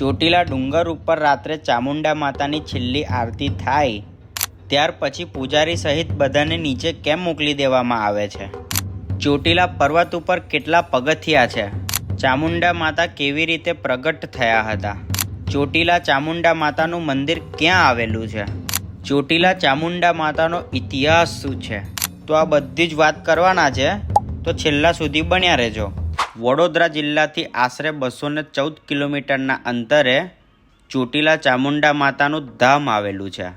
ચોટીલા ડુંગર ઉપર રાત્રે ચામુંડા માતાની છેલ્લી આરતી થાય, ત્યાર પછી પૂજારી સહિત બધાને નીચે કેમ મોકલી દેવામાં આવે છે? ચોટીલા પર્વત ઉપર કેટલા પગથિયા છે? ચામુંડા માતા કેવી રીતે પ્રગટ થયા હતા? ચોટીલા ચામુંડા માતાનું મંદિર ક્યાં આવેલું છે? ચોટીલા ચામુંડા માતાનો ઇતિહાસ શું છે? તો આ બધી જ વાત કરવાના છે, તો છેલ્લા સુધી બન્યા રહેજો. વડોદરા જિલ્લાથી આશરે બસો ને ચૌદ કિલોમીટરના અંતરે ચોટીલા ચામુંડા માતાનું ધામ આવેલું છે.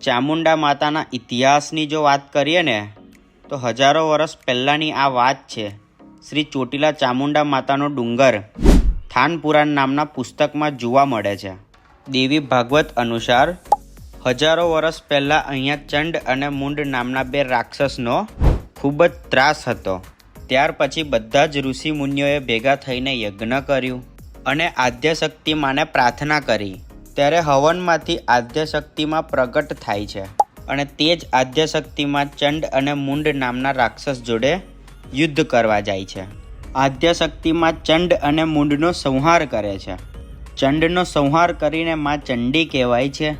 ચામુંડા માતાના ઇતિહાસની જો વાત કરીએ ને, તો હજારો વર્ષ પહેલાંની આ વાત છે. શ્રી ચોટીલા ચામુંડા માતાનો ડુંગર થાનપુરાણ નામના પુસ્તકમાં જોવા મળે છે. દેવી ભાગવત અનુસાર, હજારો વર્ષ પહેલાં અહીંયા ચંડ અને મુંડ નામના બે રાક્ષસનો ખૂબ જ ત્રાસ હતો. ત્યાર પછી બધા જ ઋષિ મુનિઓએ ભેગા થઈને યજ્ઞ કર્યું અને આદ્યશક્તિ માને પ્રાર્થના કરી. ત્યારે હવનમાંથી આદ્યશક્તિમાં પ્રગટ થાય છે અને તે જ આદ્યશક્તિમાં ચંડ અને મુંડ નામના રાક્ષસ જોડે યુદ્ધ કરવા જાય છે. આદ્યશક્તિમાં ચંડ અને મુંડનો સંહાર કરે છે. ચંડનો સંહાર કરીને માં ચંડી કહેવાય છે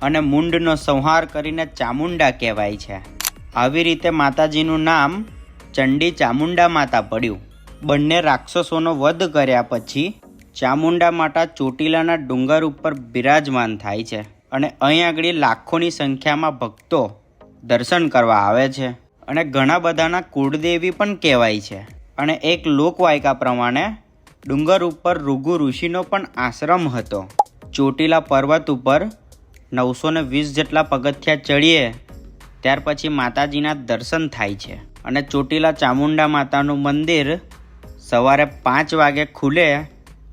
અને મુંડનો સંહાર કરીને ચામુંડા કહેવાય છે. આવી રીતે માતાજીનું નામ ચંડી ચામુંડા માતા પડ્યું. બંને રાક્ષસોનો વધ કર્યા પછી ચામુંડા માતા ચોટીલાના ડુંગર ઉપર બિરાજમાન થાય છે અને અહીં આગળ લાખોની સંખ્યામાં ભક્તો દર્શન કરવા આવે છે અને ઘણા બધાના કુળદેવી પણ કહેવાય છે. અને એક લોકવાયકા પ્રમાણે ડુંગર ઉપર ભૃગુ ઋષિનો પણ આશ્રમ હતો. ચોટીલા પર્વત ઉપર નવસો વીસ જેટલા પગથિયા ચડીએ, ત્યાર પછી માતાજીના દર્શન થાય છે. અને ચોટીલા ચામુંડા માતાનું મંદિર સવારે પાંચ વાગે ખુલે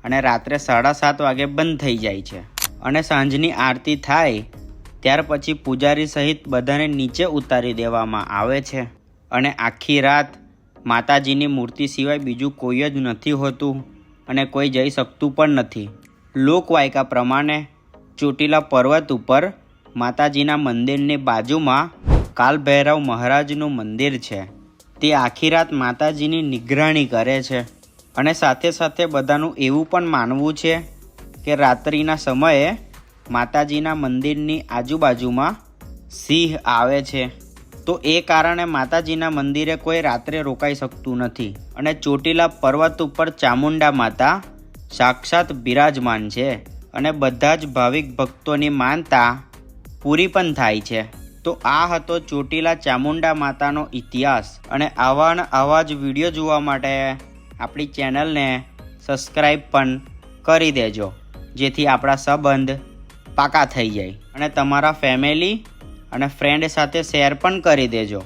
અને રાત્રે સાડા સાત વાગે બંધ થઈ જાય છે. અને સાંજની આરતી થાય, ત્યાર પછી પૂજારી સહિત બધાને નીચે ઉતારી દેવામાં આવે છે. અને આખી રાત માતાજીની મૂર્તિ સિવાય બીજું કોઈ જ નથી હોતું અને કોઈ જઈ શકતું પણ નથી. લોકવાયકા પ્રમાણે ચોટીલા પર્વત ઉપર માતાજીના મંદિરની બાજુમાં કાલભૈરવ મહારાજનું મંદિર છે. તે આખી રાત માતાજીની નિગરાણી કરે છે. અને સાથે સાથે બધાનું એવું પણ માનવું છે કે રાત્રિના સમયે માતાજીના મંદિરની આજુબાજુમાં સિંહ આવે છે. તો એ કારણે માતાજીના મંદિરે કોઈ રાત્રે રોકાઈ શકતું નથી. અને ચોટીલા પર્વત ઉપર ચામુંડા માતા સાક્ષાત બિરાજમાન છે. અને બધા જ ભાવિક ભક્તોની માનતા પૂરી પણ થાય છે. તો આ હતો ચોટીલા ચામુંડા માતાનો ઇતિહાસ અને આવા ને આવા જ વીડિયો જોવા માટે આપણી ચેનલને સબસ્ક્રાઈબ પણ કરી દેજો, જેથી આપણા સંબંધ પાકા થઈ જાય. અને તમારા ફેમિલી અને ફ્રેન્ડ સાથે શેર પણ કરી દેજો.